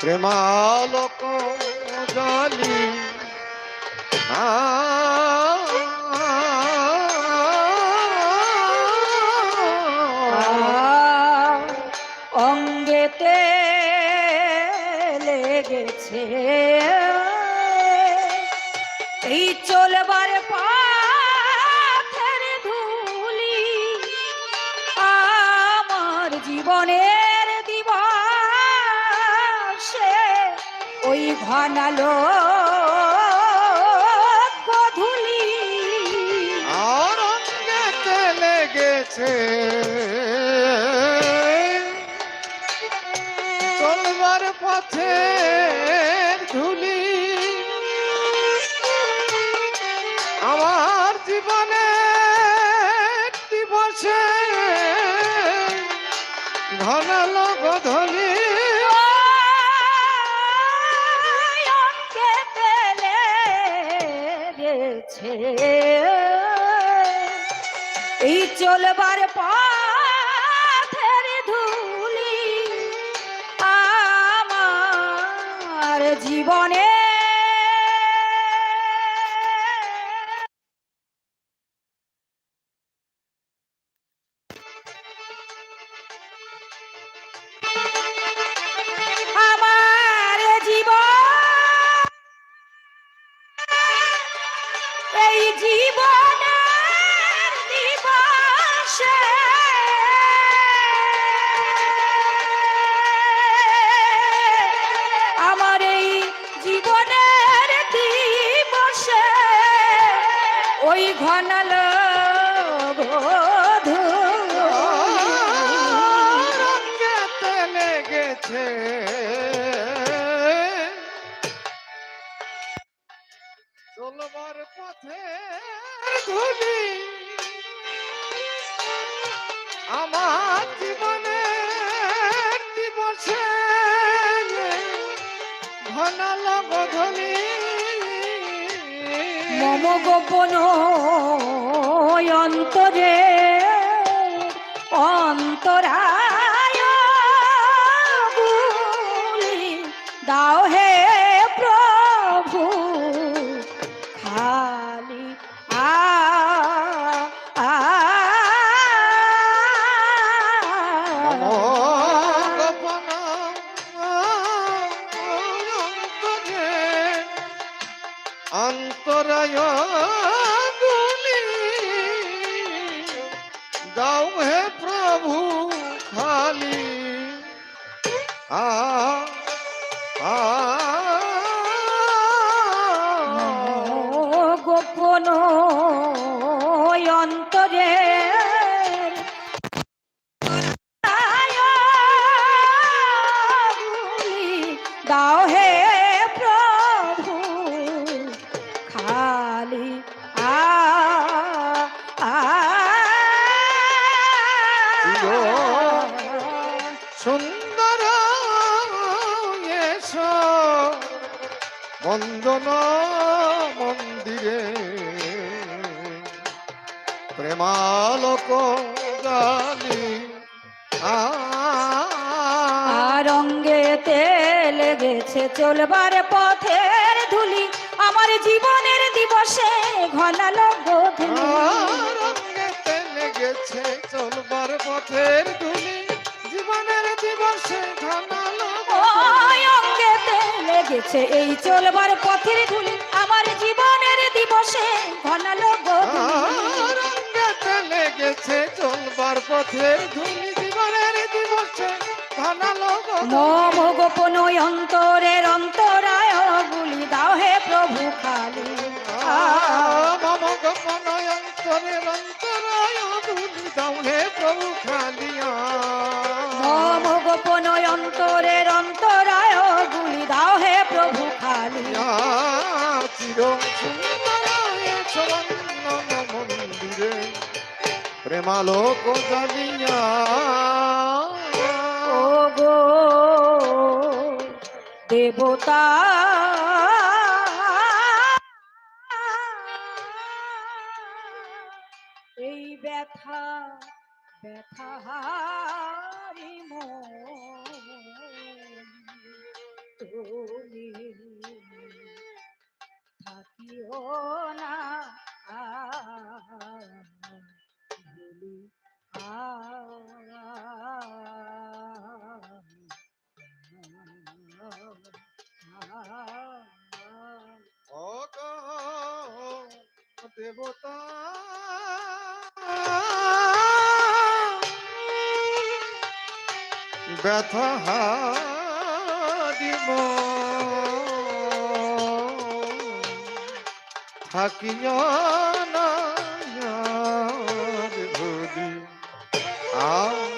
প্রেমালোক জালি অঙ্গেতে ওই ঘনালো গধুলি। আর লেগেছে। লেগেছে এই চলবার পথের ধুলি আমার জীবনে চলবার পথে ধুলি আমার জীবনে দিবসে ঘন গধলি মম গোপন অন্তরে অন্তরায় গোপন প্রেমালোক জানি আ। আর অঙ্গেতে লেগেছে চলবার পথের ধুলি। আমার জীবনের দিবসে ঘনালো গোধূলি রঙ্গেতে লেগেছে চলবার পথের ধুলি। জীবনের দিবসে ঘনালো ওই অঙ্গেতে লেগেছে এই চলবার পথের ধুলি। আমার জীবনের দিবসে ঘনালো গোধূলি পথের ধুলি জীবনের দিবসে মম গোপন অন্তরের অন্তরায় গুলি দাও হে প্রভু খালি। আ মম গোপন অন্তরের অন্তরায় ধুলি দাও হে প্রভু খালিয়া মম গোপন অন্তরের অন্তরায় গুলি দাও হে প্রভু খালি। চির সুন্দর প্রেমালোক জানিয়া। ও গো দেবতা। এই ব্যথা ব্যথা হারি তুমি থাকিও না বলি দেবতা ব্যথা হারিব থাকিও না আ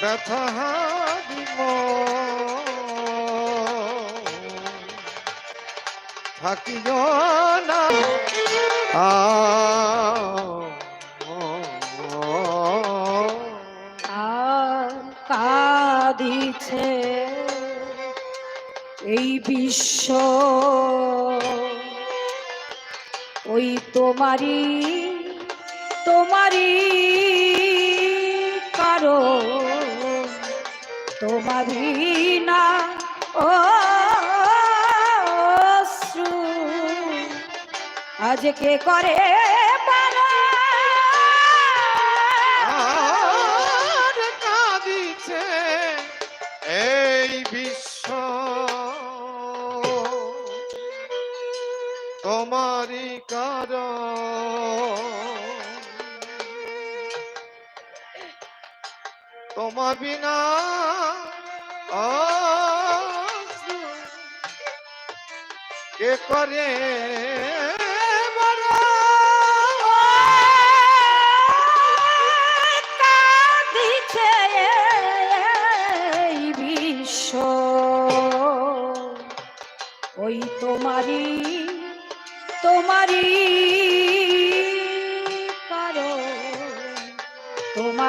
ব্যথা। দিব থাকিও না। কাঁদিছে এই বিশ্ব। ওই তোমারই তোমারই কারও তোমারই না ও আজকে করে তোমারই কারণ। তোমার বিনা কে করে ওই তোমারই তোমারই কারও তোমা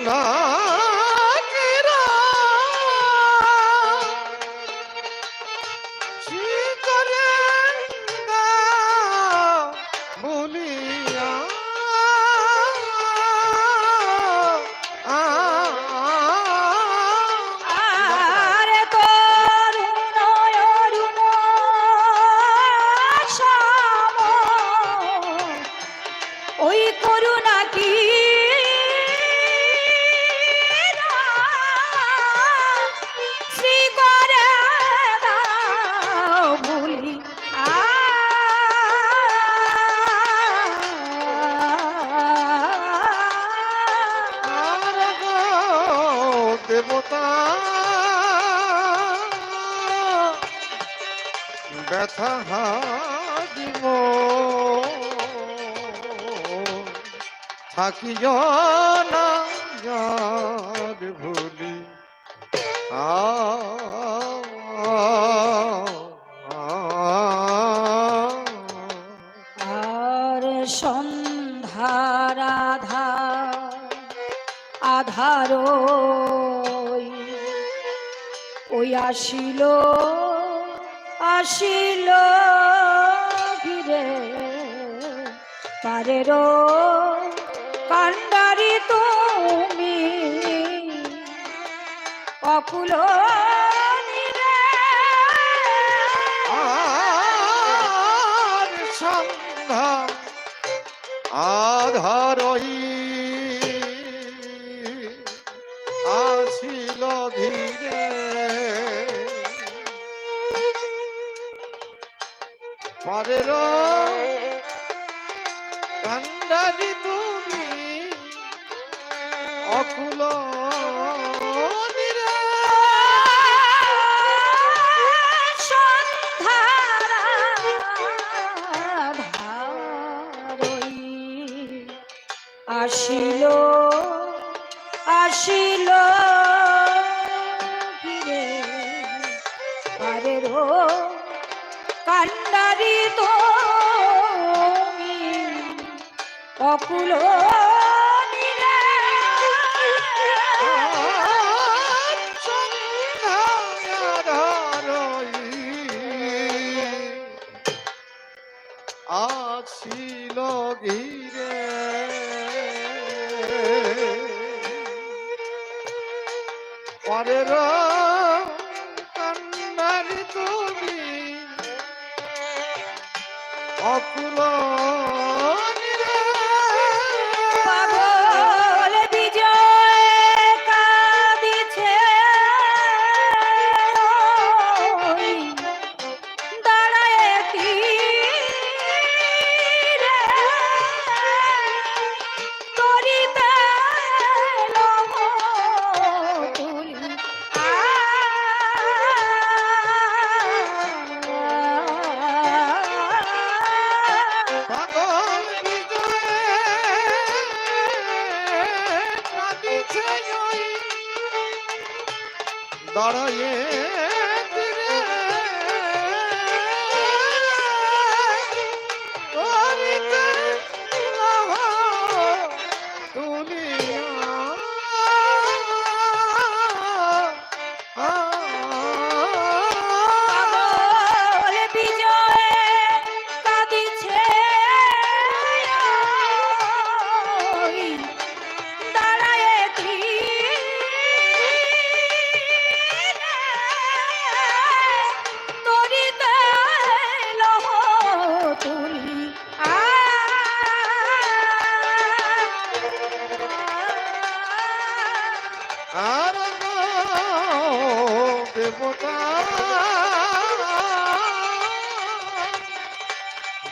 করুণা ব্যথা হাজিব। থাকি না ভুলি। আ ওই আসিল আসিল ফিরে পারের কান্ডারি তুমি অকুল পরের কান্ডারি তুমি অকুল। আসিল আসিল ফিরে পারের কান্ডারি তুমি অকুল নীরে। ঘিরে পরের কান্নারি তুমি অকুল দাঁড়ায়ে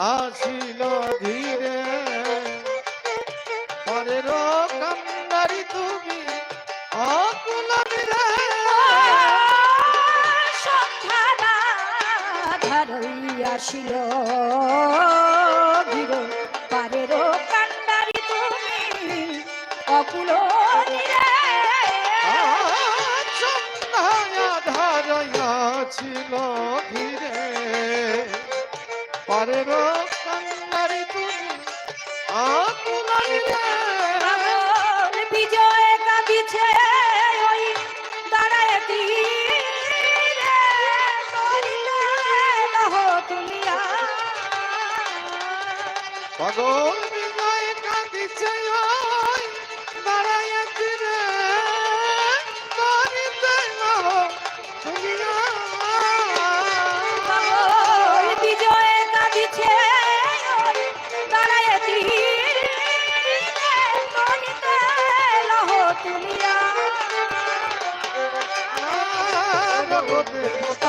আসিল ধীরে। পরের কান্দারি তুমি অকুল রে সন্ধ্যার আধারই আসিল। বিজয় কাঁদিছে ওই দাঁড়ায় পাগল? আর